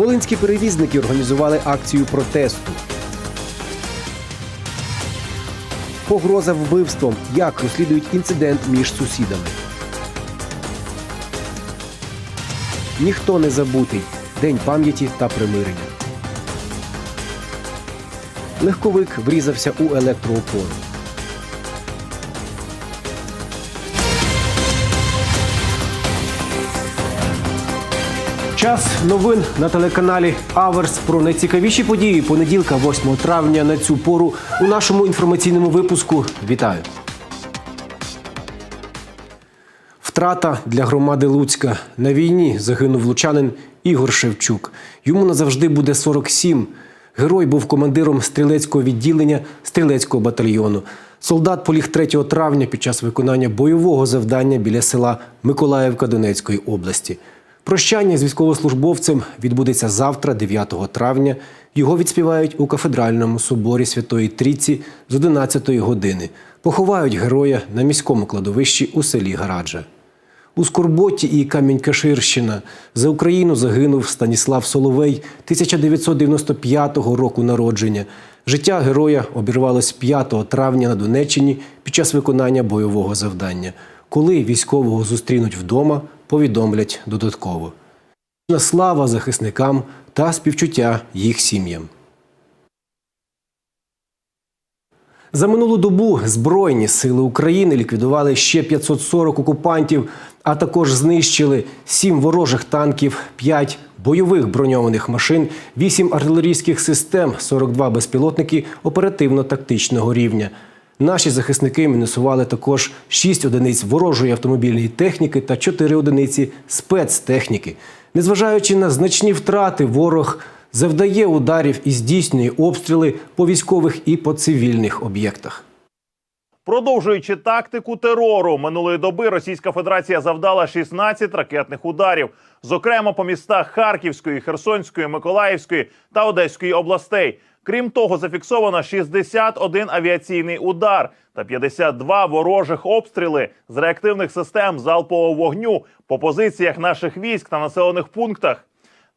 Волинські перевізники організували акцію протесту. Погроза вбивством. Як розслідують інцидент між сусідами. Ніхто не забутий. День пам'яті та примирення. Легковик врізався у електроопору. Час новин на телеканалі Аверс про найцікавіші події понеділка, 8 травня на цю пору у нашому інформаційному випуску. Вітаю. Втрата для громади Луцька. На війні загинув лучанин Ігор Шевчук. Йому назавжди буде 47. Герой був командиром стрілецького відділення стрілецького батальйону. Солдат поліг 3 травня під час виконання бойового завдання біля села Миколаївка Донецької області. Прощання з військовослужбовцем відбудеться завтра, 9 травня. Його відспівають у кафедральному соборі Святої Трійці з 11 години. Поховають героя на міському кладовищі у селі Гараджа. У Скорботі і Камінь-Каширщина за Україну загинув Станіслав Соловей 1995 року народження. Життя героя обірвалось 5 травня на Донеччині під час виконання бойового завдання. Коли військового зустрінуть вдома, повідомлять додатково. Слава захисникам та співчуття їх сім'ям. За минулу добу Збройні сили України ліквідували ще 540 окупантів, а також знищили 7 ворожих танків, 5 бойових броньованих машин, 8 артилерійських систем, 42 безпілотники оперативно-тактичного рівня. Наші захисники мінусували також 6 одиниць ворожої автомобільної техніки та 4 одиниці спецтехніки. Незважаючи на значні втрати, ворог завдає ударів і здійснює обстріли по військових і по цивільних об'єктах. Продовжуючи тактику терору, минулої доби Російська Федерація завдала 16 ракетних ударів, зокрема по містах Харківської, Херсонської, Миколаївської та Одеської областей. Крім того, зафіксовано 61 авіаційний удар та 52 ворожих обстріли з реактивних систем залпового вогню по позиціях наших військ та населених пунктах.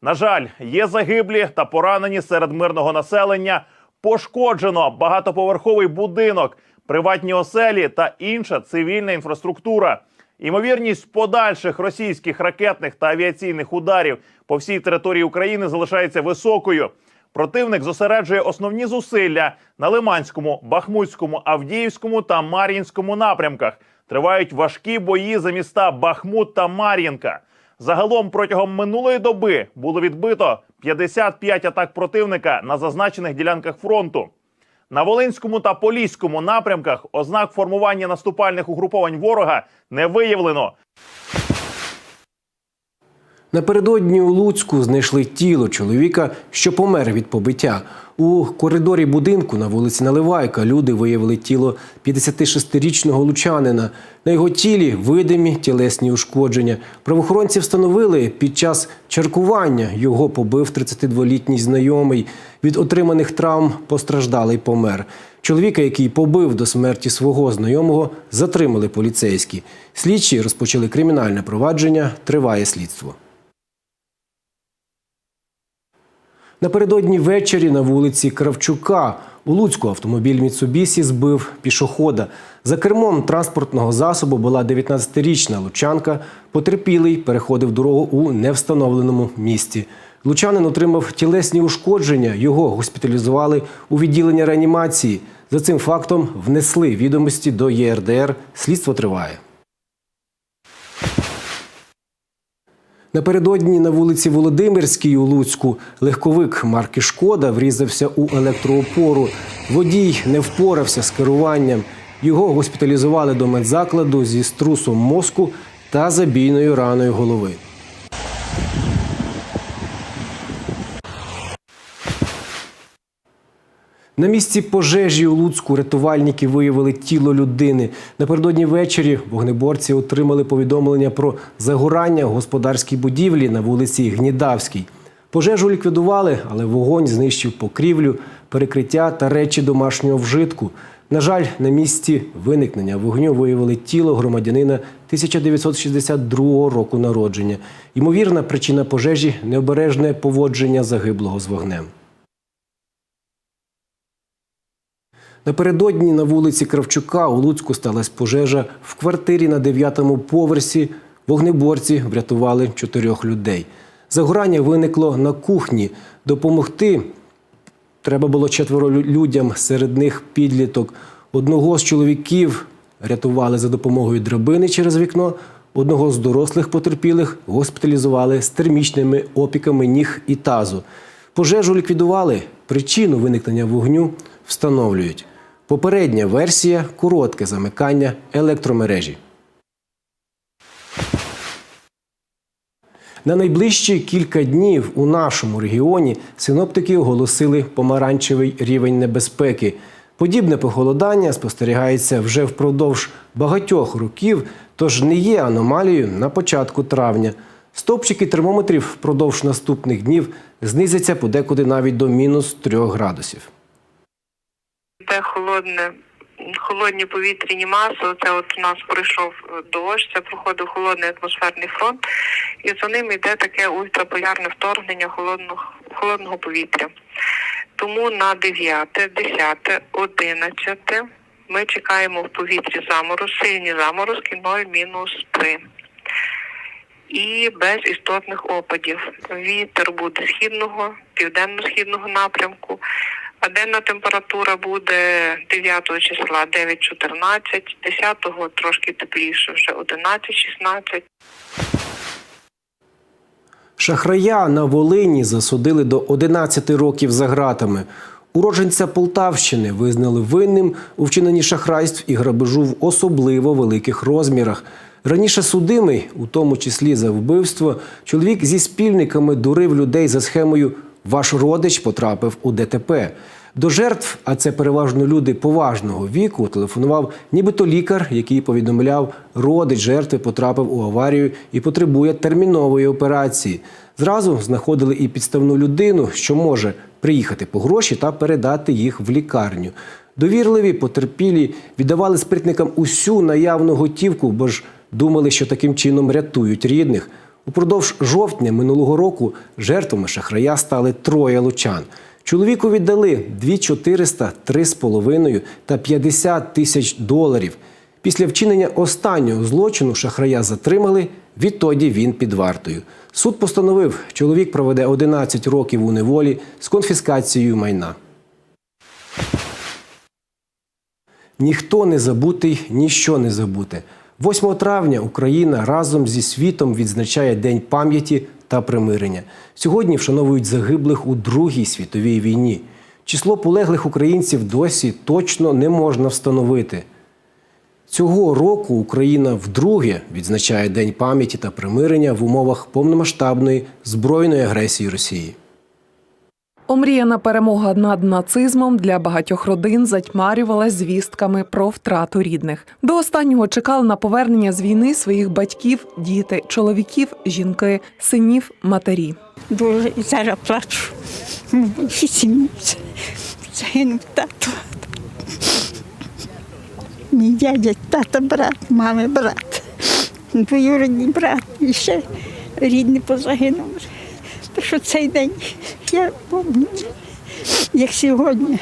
На жаль, є загиблі та поранені серед мирного населення. Пошкоджено багатоповерховий будинок, приватні оселі та інша цивільна інфраструктура. Ймовірність подальших російських ракетних та авіаційних ударів по всій території України залишається високою. Противник зосереджує основні зусилля на Лиманському, Бахмутському, Авдіївському та Мар'їнському напрямках. Тривають важкі бої за міста Бахмут та Мар'їнка. Загалом протягом минулої доби було відбито 55 атак противника на зазначених ділянках фронту. На Волинському та Поліському напрямках ознак формування наступальних угруповань ворога не виявлено. Напередодні у Луцьку знайшли тіло чоловіка, що помер від побиття. У коридорі будинку на вулиці Наливайка люди виявили тіло 56-річного лучанина. На його тілі видимі тілесні ушкодження. Правоохоронці встановили під час чаркування його побив 32-літній знайомий. Від отриманих травм постраждалий помер. Чоловіка, який побив до смерті свого знайомого, затримали поліцейські. Слідчі розпочали кримінальне провадження. Триває слідство. Напередодні ввечері на вулиці Кравчука у Луцьку автомобіль Міцубісі збив пішохода. За кермом транспортного засобу була 19-річна лучанка. Потерпілий переходив дорогу у невстановленому місці. Лучанин отримав тілесні ушкодження. Його госпіталізували у відділення реанімації. За цим фактом внесли відомості до ЄРДР. Слідство триває. Напередодні на вулиці Володимирській у Луцьку легковик марки Шкода врізався у електроопору. Водій не впорався з керуванням. Його госпіталізували до медзакладу зі струсом мозку та забійною раною голови. На місці пожежі у Луцьку рятувальники виявили тіло людини. Напередодні ввечері вогнеборці отримали повідомлення про загорання господарській будівлі на вулиці Гнідавській. Пожежу ліквідували, але вогонь знищив покрівлю, перекриття та речі домашнього вжитку. На жаль, на місці виникнення вогню виявили тіло громадянина 1962 року народження. Ймовірна причина пожежі необережне поводження загиблого з вогнем. Напередодні на вулиці Кравчука у Луцьку сталася пожежа в квартирі на дев'ятому поверсі. Вогнеборці врятували чотирьох людей. Загорання виникло на кухні. Допомогти треба було четверо людям, серед них підліток. Одного з чоловіків рятували за допомогою драбини через вікно. Одного з дорослих потерпілих госпіталізували з термічними опіками ніг і тазу. Пожежу ліквідували. Причину виникнення вогню встановлюють. Попередня версія коротке замикання електромережі. На найближчі кілька днів у нашому регіоні синоптики оголосили помаранчевий рівень небезпеки. Подібне похолодання спостерігається вже впродовж багатьох років, тож не є аномалією на початку травня. Стопчики термометрів впродовж наступних днів знизяться подекуди навіть до мінус 3 градусів. Йде холодне, холодні повітряні маси. Це от у нас пройшов е, дощ, це проходив холодний атмосферний фронт, і за ним йде таке ультраполярне вторгнення холодного, холодного повітря. Тому на 9, 10, 11 ми чекаємо в повітрі замороз, сильні заморозки 0 мінус 3. І без істотних опадів. Вітер буде східного, південно-східного напрямку. А денна температура буде 9 числа 9-14, 10-го трошки тепліше, вже 11-16. Шахрая на Волині засудили до 11 років за ґратами. Уродженця Полтавщини визнали винним у вчиненні шахрайств і грабежу в особливо великих розмірах. Раніше судимий, у тому числі за вбивство, чоловік зі спільниками дурив людей за схемою Ваш родич потрапив у ДТП. До жертв, а це переважно люди поважного віку, телефонував нібито лікар, який повідомляв, родич жертви потрапив у аварію і потребує термінової операції. Зразу знаходили і підставну людину, що може приїхати по гроші та передати їх в лікарню. Довірливі потерпілі віддавали спритникам усю наявну готівку, бо ж думали, що таким чином рятують рідних. Упродовж жовтня минулого року жертвами шахрая стали троє лучан. Чоловіку віддали 2400, 3,5 та 50 тисяч доларів. Після вчинення останнього злочину шахрая затримали. Відтоді він під вартою. Суд постановив, чоловік проведе 11 років у неволі з конфіскацією майна. Ніхто не забутий, ніщо не забуте. 8 травня Україна разом зі світом відзначає День пам'яті та примирення. Сьогодні вшановують загиблих у Другій світовій війні. Число полеглих українців досі точно не можна встановити. Цього року Україна вдруге відзначає День пам'яті та примирення в умовах повномасштабної збройної агресії Росії. Омріяна перемога над нацизмом для багатьох родин затьмарювалась звістками про втрату рідних. До останнього чекали на повернення з війни своїх батьків, діти, чоловіків, жінки, синів, матері. Дуже і зараз плачу. Загинув тато. Мій дядя, тата, брат, мами, брат. Двоюродний брат і ще рідний позагинув. Що цей день я пам'ятаю, як сьогодні.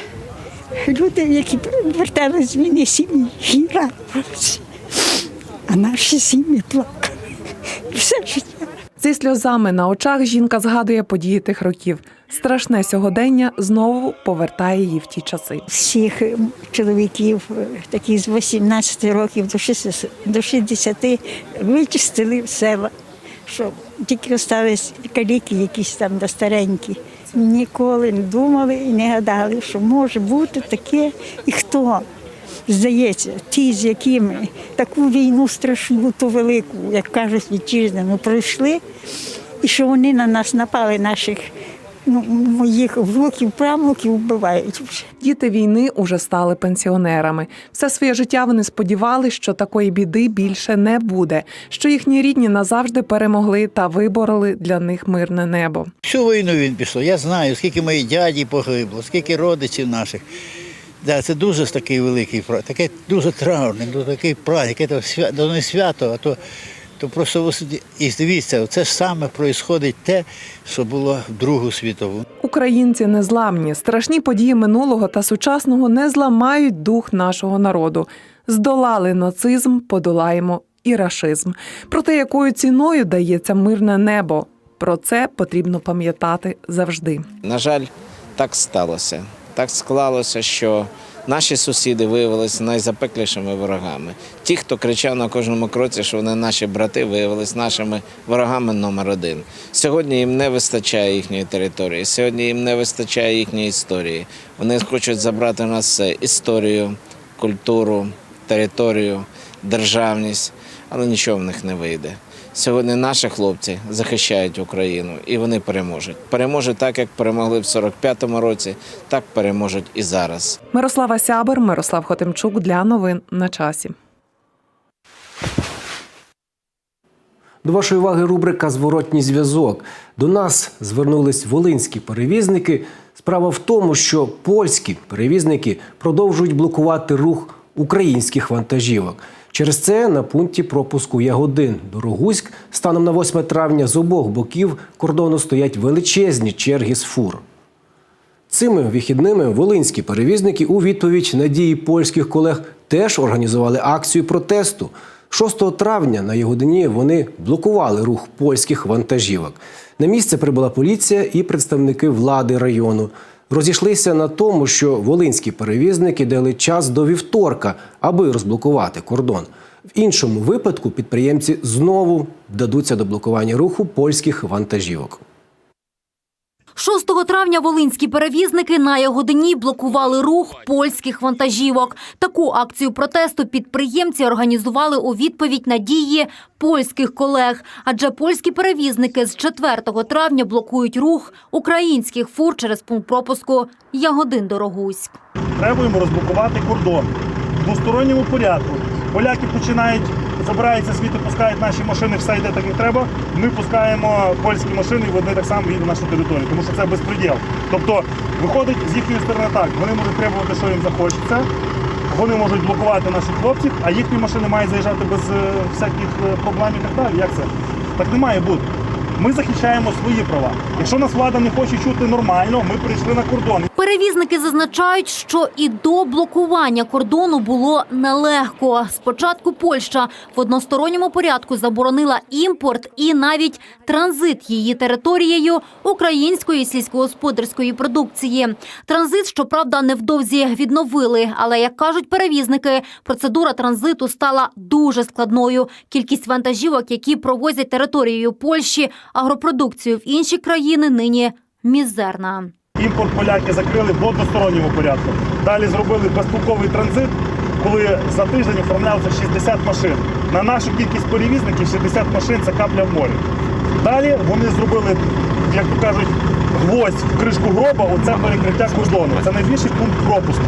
Люди, які верталися з війни, сім'ї радувалися. А наші сім'ї плакали. Все життя. Зі сльозами на очах жінка згадує події тих років. Страшне сьогодення знову повертає її в ті часи. всіх чоловіків, такі з 18 років до 60, до 60 вичистили в села, що тільки залишились каліки якісь там да старенькі. Ніколи не думали і не гадали, що може бути таке і хто. Здається, ті, з якими таку війну страшну, ту велику, як кажуть, вітчизняну, пройшли, і що вони на нас напали, наших ну, моїх внуків, правнуків вбивають вже. Діти війни уже стали пенсіонерами. Все своє життя вони сподівалися, що такої біди більше не буде, що їхні рідні назавжди перемогли та вибороли для них мирне небо. Всю війну він пішов. Я знаю, скільки моїх дядів погибло, скільки родичів наших. Да, це дуже такий великий такий дуже траурний, дуже такий праздник, це свято, то не свято, а то, то просто ось і дивіться, це ж саме відбувається те, що було в Другу світову. Українці незламні. Страшні події минулого та сучасного не зламають дух нашого народу. Здолали нацизм, подолаємо і рашизм. Проте якою ціною дається мирне небо. Про це потрібно пам'ятати завжди. На жаль, так сталося. Так склалося, що наші сусіди виявилися найзапеклішими ворогами. Ті, хто кричав на кожному кроці, що вони наші брати, виявилися нашими ворогами номер один. Сьогодні їм не вистачає їхньої території, сьогодні їм не вистачає їхньої історії. Вони хочуть забрати у нас все історію, культуру, територію, державність, але нічого в них не вийде. Сьогодні наші хлопці захищають Україну і вони переможуть. Переможуть так, як перемогли в 45-му році, так переможуть і зараз. Мирослава Сябер, Мирослав Хотимчук для новин на часі. До вашої уваги рубрика Зворотній зв'язок. До нас звернулись волинські перевізники. Справа в тому, що польські перевізники продовжують блокувати рух українських вантажівок. Через це на пункті пропуску Ягодин Дорогуськ станом на 8 травня з обох боків кордону стоять величезні черги з фур. Цими вихідними волинські перевізники у відповідь на дії польських колег теж організували акцію протесту. 6 травня на Ягодині вони блокували рух польських вантажівок. На місце прибула поліція і представники влади району. Розійшлися на тому, що волинські перевізники дали час до вівторка, аби розблокувати кордон. В іншому випадку підприємці знову дадуться до блокування руху польських вантажівок. 6 травня волинські перевізники на Ягодині блокували рух польських вантажівок. Таку акцію протесту підприємці організували у відповідь на дії польських колег. Адже польські перевізники з 4 травня блокують рух українських фур через пункт пропуску Ягодин Дорогуськ. Требуємо розблокувати кордон в двосторонньому порядку. Поляки починають, забираються звідти, пускають наші машини, все йде так як треба. Ми пускаємо польські машини, і вони так само їдуть на нашу територію, тому що це безпреділ. Тобто виходить з їхньої сторони так, вони можуть требувати, що їм захочеться. Вони можуть блокувати наших хлопців, а їхні машини мають заїжджати без е, всяких е, проблем і так далі. Як це? Так не має бути. Ми захищаємо свої права. Якщо нас влада не хоче чути нормально, ми прийшли на кордон. Перевізники зазначають, що і до блокування кордону було нелегко. Спочатку Польща в односторонньому порядку заборонила імпорт і навіть транзит її територією української сільськогосподарської продукції. Транзит, щоправда, невдовзі відновили, але як кажуть перевізники, процедура транзиту стала дуже складною. Кількість вантажівок, які провозять територією Польщі, агропродукцію в інші країни нині мізерна. Імпорт поляки закрили в односторонньому порядку. Далі зробили безпілковий транзит, коли за тиждень оформлялося 60 машин. На нашу кількість перевізників 60 машин це капля в морі. Далі вони зробили, як то кажуть, гвоздь в кришку гроба, оце перекриття кордону. Це найбільший пункт пропуску,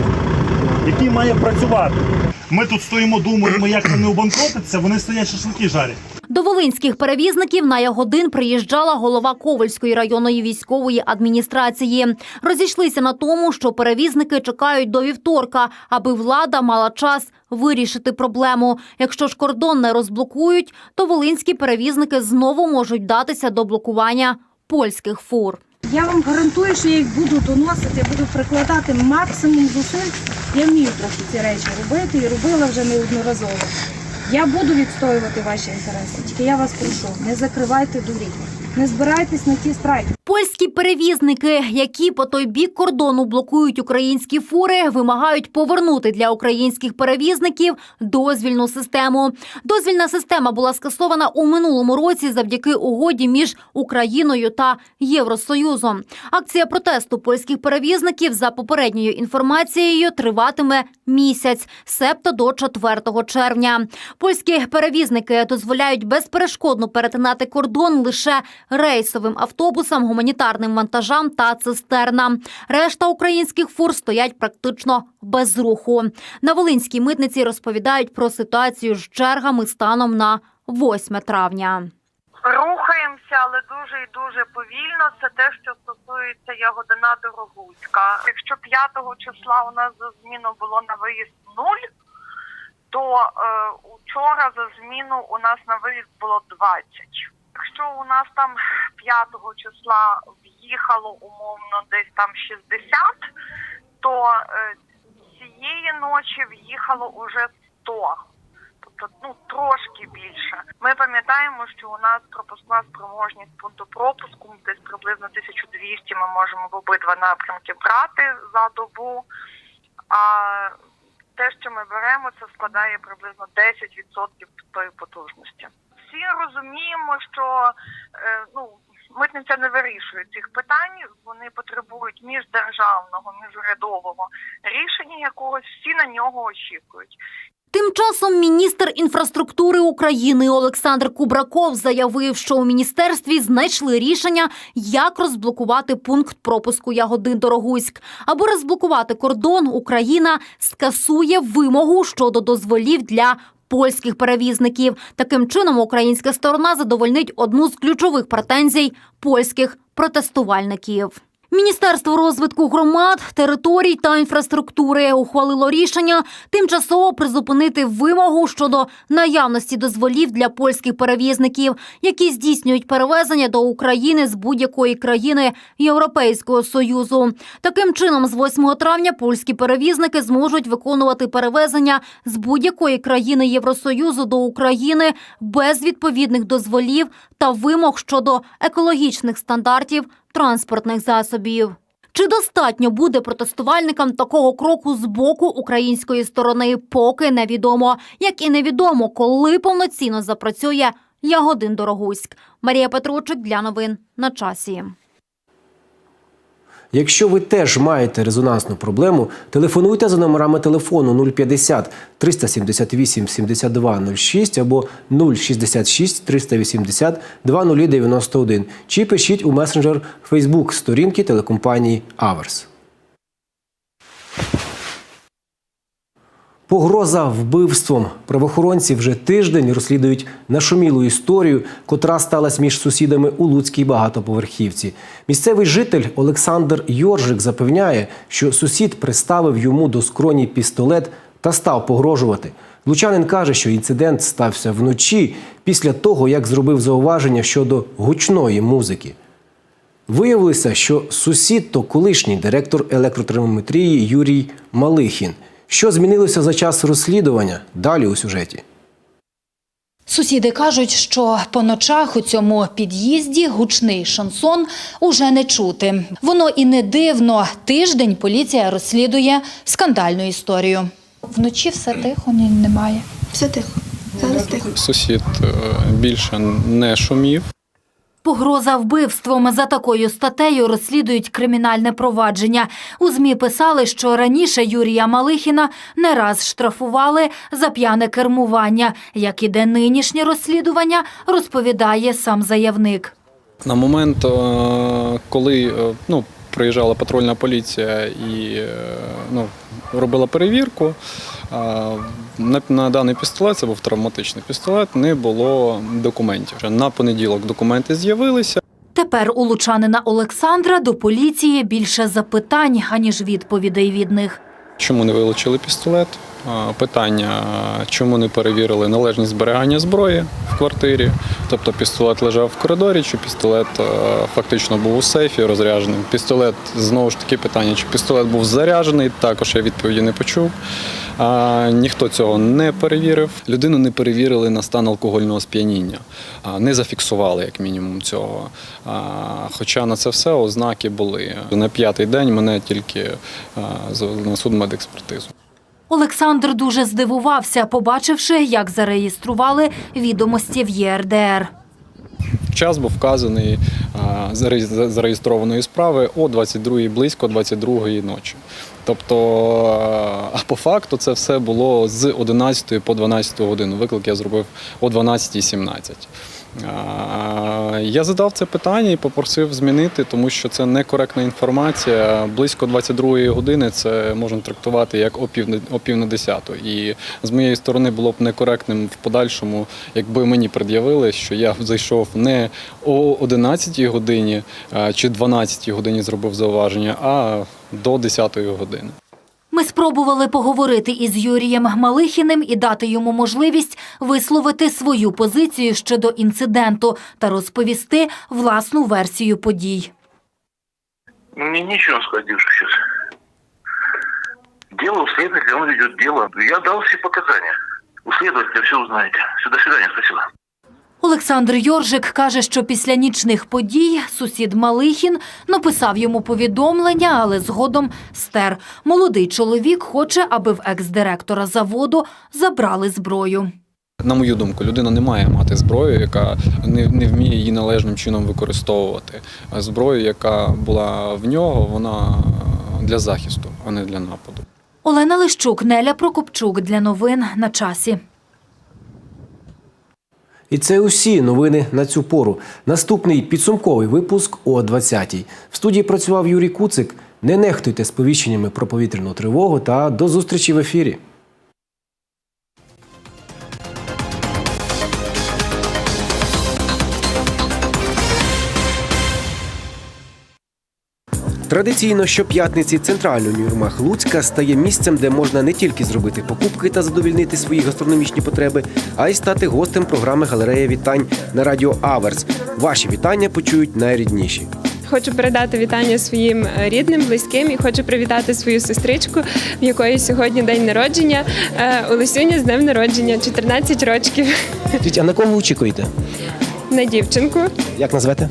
який має працювати. Ми тут стоїмо, думаємо, як нам не обанкротитися, вони стоять шашлики жарять. До волинських перевізників на Ягодин приїжджала голова Ковальської районної військової адміністрації. Розійшлися на тому, що перевізники чекають до вівторка, аби влада мала час вирішити проблему. Якщо ж кордон не розблокують, то волинські перевізники знову можуть датися до блокування польських фур. Я вам гарантую, що я їх буду доносити, буду прикладати максимум зусиль. Я вмію трохи ці речі робити і робила вже неодноразово. Я буду відстоювати ваші інтереси. Тільки я вас прошу, не закривайте дурі, не збирайтесь на ті страйки. Польські перевізники, які по той бік кордону блокують українські фури, вимагають повернути для українських перевізників дозвільну систему. Дозвільна система була скасована у минулому році завдяки угоді між Україною та Євросоюзом. Акція протесту польських перевізників за попередньою інформацією триватиме місяць, себто до 4 червня. Польські перевізники дозволяють безперешкодно перетинати кордон лише рейсовим автобусам, гуманітарним вантажам та цистернам. Решта українських фур стоять практично без руху. На Волинській митниці розповідають про ситуацію з чергами станом на 8 травня. Рухаємося, але дуже і дуже повільно. Це те, що стосується Ягодина Дорогуська, якщо 5 числа у нас за зміну було на виїзд 0, то е, учора за зміну у нас на виїзд було 20. Якщо у нас там 5 числа в'їхало умовно десь там 60, то е, цієї ночі в'їхало уже 100. Тобто ну трошки більше. Ми пам'ятаємо, що у нас пропускна спроможність пункту пропуску десь приблизно 1200 Ми можемо в обидва напрямки брати за добу. А те, що ми беремо, це складає приблизно 10% тої потужності. Всі розуміємо, що е, ну. Митниця не вирішує цих питань, вони потребують міждержавного, міжурядового рішення якогось, всі на нього очікують. Тим часом міністр інфраструктури України Олександр Кубраков заявив, що у міністерстві знайшли рішення, як розблокувати пункт пропуску Ягодин Дорогуськ. Аби розблокувати кордон, Україна скасує вимогу щодо дозволів для польських перевізників. Таким чином, українська сторона задовольнить одну з ключових претензій польських протестувальників. Міністерство розвитку громад, територій та інфраструктури ухвалило рішення тимчасово призупинити вимогу щодо наявності дозволів для польських перевізників, які здійснюють перевезення до України з будь-якої країни Європейського союзу. Таким чином, з 8 травня польські перевізники зможуть виконувати перевезення з будь-якої країни Євросоюзу до України без відповідних дозволів та вимог щодо екологічних стандартів транспортних засобів. Чи достатньо буде протестувальникам такого кроку з боку української сторони, поки невідомо, як і невідомо, коли повноцінно запрацює Ягодин Дорогуськ. Марія Петручик для новин на часі. Якщо ви теж маєте резонансну проблему, телефонуйте за номерами телефону 050 378 72 06 або 066 380 2091 чи пишіть у месенджер Facebook сторінки телекомпанії Аверс. Погроза вбивством. Правоохоронці вже тиждень розслідують нашумілу історію, котра сталася між сусідами у Луцькій багатоповерхівці. Місцевий житель Олександр Йоржик запевняє, що сусід приставив йому до скроні пістолет та став погрожувати. Лучанин каже, що інцидент стався вночі після того, як зробив зауваження щодо гучної музики. Виявилося, що сусід то колишній директор електротермометрії Юрій Малихін. Що змінилося за час розслідування? Далі у сюжеті. Сусіди кажуть, що по ночах у цьому під'їзді гучний шансон уже не чути. Воно і не дивно. Тиждень поліція розслідує скандальну історію. Вночі все тихо, ні- немає. Все тихо. Зараз тихо. Сусід е, більше не шумів. Погроза вбивством за такою статтею розслідують кримінальне провадження. У змі писали, що раніше Юрія Малихіна не раз штрафували за п'яне кермування. Як іде нинішнє розслідування, розповідає сам заявник. На момент, е, коли е, ну, приїжджала патрульна поліція і е, ну, робила перевірку, на, на даний пістолет, це був травматичний пістолет, не було документів. Вже На понеділок документи з'явилися. Тепер у лучанина Олександра до поліції більше запитань, аніж відповідей від них. Чому не вилучили пістолет? Е, Питання, е, чому не перевірили належність зберігання зброї в квартирі. Тобто пістолет лежав в коридорі, чи пістолет е, фактично був у сейфі розряджений. Пістолет, знову ж таки, питання, чи пістолет був заряджений, також я відповіді не почув. А, ніхто цього не перевірив. Людину не перевірили на стан алкогольного сп'яніння, а, не зафіксували як мінімум цього. А, хоча на це все ознаки були. На п'ятий день мене тільки завели на судмедекспертизу. Олександр дуже здивувався, побачивши, як зареєстрували відомості в ЄРДР. Час був вказаний зареєстрованої справи о 22 близько 22 ночі. Тобто, а по факту це все було з 11 по 12 годину. Виклик я зробив о 12.17. Я задав це питання і попросив змінити, тому що це некоректна інформація. Близько 22-ї години це можна трактувати як о пів, на 10. І з моєї сторони було б некоректним в подальшому, якби мені пред'явили, що я зайшов не о 11-й годині чи 12-й годині зробив зауваження, а до 10-ї години. Ми спробували поговорити із Юрієм Малихіним і дати йому можливість висловити свою позицію щодо інциденту та розповісти власну версію подій. Мне нечего сказать девушка сейчас. Дело у следователя, он ведет дело. Я дал все показания. У следователя все узнаете. До свидания, спасибо. Олександр Йоржик каже, що після нічних подій сусід Малихін написав йому повідомлення, але згодом стер. Молодий чоловік хоче, аби в екс-директора заводу забрали зброю. На мою думку, людина не має мати зброю, яка не, не вміє її належним чином використовувати. Зброю, яка була в нього, вона для захисту, а не для нападу. Олена Лищук, Неля Прокопчук для новин на часі. І це усі новини на цю пору. Наступний підсумковий випуск о 20-й. В студії працював Юрій Куцик. Не нехтуйте сповіщеннями про повітряну тривогу та до зустрічі в ефірі. Традиційно щоп'ятниці центральний універмаг Луцька стає місцем, де можна не тільки зробити покупки та задовільнити свої гастрономічні потреби, а й стати гостем програми Галерея вітань на радіо Аверс. Ваші вітання почують найрідніші. Хочу передати вітання своїм е, рідним, близьким і хочу привітати свою сестричку, в якої сьогодні день народження. Е, Олесюня з днем народження, 14 років. А на кого очікуєте? На дівчинку. Як назвете?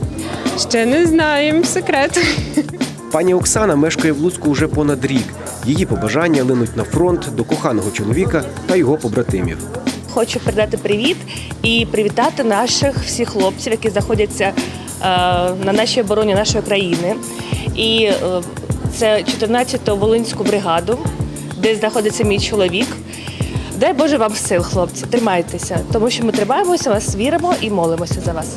Ще не знаємо секрет. Пані Оксана мешкає в Луцьку вже понад рік. Її побажання линуть на фронт до коханого чоловіка та його побратимів. Хочу передати привіт і привітати наших всіх хлопців, які знаходяться е, на нашій обороні нашої країни. І е, це 14-ту Волинську бригаду, де знаходиться мій чоловік. Дай Боже вам сил, хлопці, тримайтеся, тому що ми тримаємося, вас віримо і молимося за вас.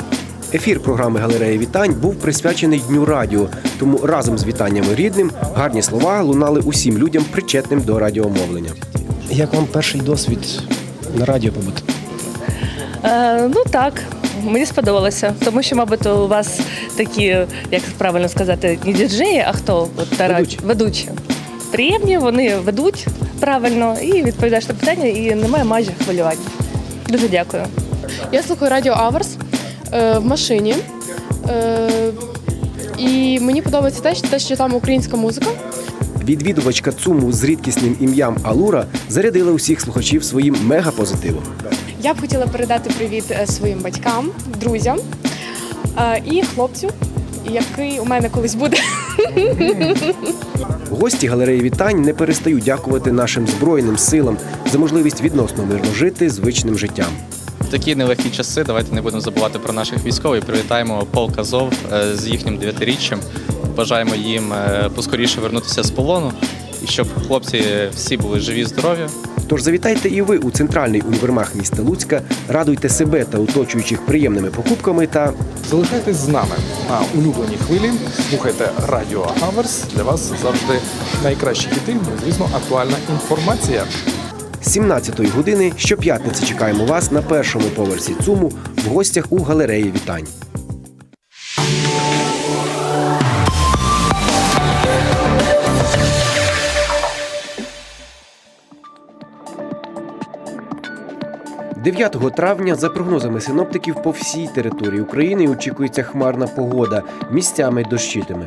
Ефір програми Галерея вітань був присвячений Дню радіо. Тому разом з вітаннями рідним гарні слова лунали усім людям, причетним до радіомовлення. Як вам перший досвід на радіо побути? Е, ну так, мені сподобалося, тому що, мабуть, у вас такі, як правильно сказати, не діджеї, а хто От, та Ведучі. ведучі. Приємні, вони ведуть правильно і відповідаєш на питання, і немає майже хвилювань. Дуже дякую. Я слухаю радіо Аверс в машині. Е, і мені подобається те, що, те, що там українська музика. Відвідувачка ЦУМу з рідкісним ім'ям Алура зарядила усіх слухачів своїм мегапозитивом. Я б хотіла передати привіт е, своїм батькам, друзям е, і хлопцю, який у мене колись буде. Гості галереї вітань не перестають дякувати нашим збройним силам за можливість відносно мирно жити звичним життям. В такі нелегкі часи давайте не будемо забувати про наших військових. Привітаємо полк Азов е, з їхнім дев'ятиріччям. Бажаємо їм е, поскоріше вернутися з полону і щоб хлопці всі були живі, здорові. Тож завітайте і ви у центральний універмаг міста Луцька, радуйте себе та оточуючих приємними покупками та Залишайтесь з нами на улюбленій хвилі. Слухайте Радіо Аверс. Для вас завжди найкращі хіти, ну звісно, актуальна інформація. З 17-ї години щоп'ятниці чекаємо вас на першому поверсі ЦУМу в гостях у галереї вітань. «9 травня, за прогнозами синоптиків, по всій території України очікується хмарна погода, місцями дощитиме.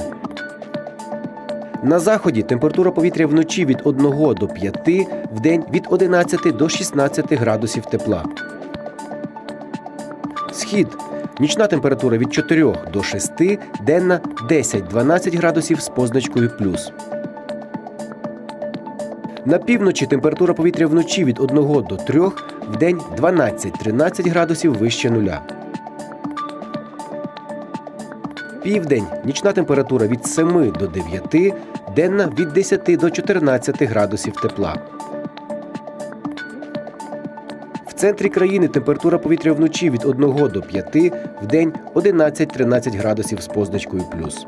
На заході температура повітря вночі від 1 до 5, в день від 11 до 16 градусів тепла. Схід. Нічна температура від 4 до 6, денна 10-12 градусів з позначкою плюс. На півночі температура повітря вночі від 1 до 3, в день 12-13 градусів вище нуля. Південь нічна температура від 7 до 9, денна від 10 до 14 градусів тепла. В центрі країни температура повітря вночі від 1 до 5, в день 11-13 градусів з позначкою плюс.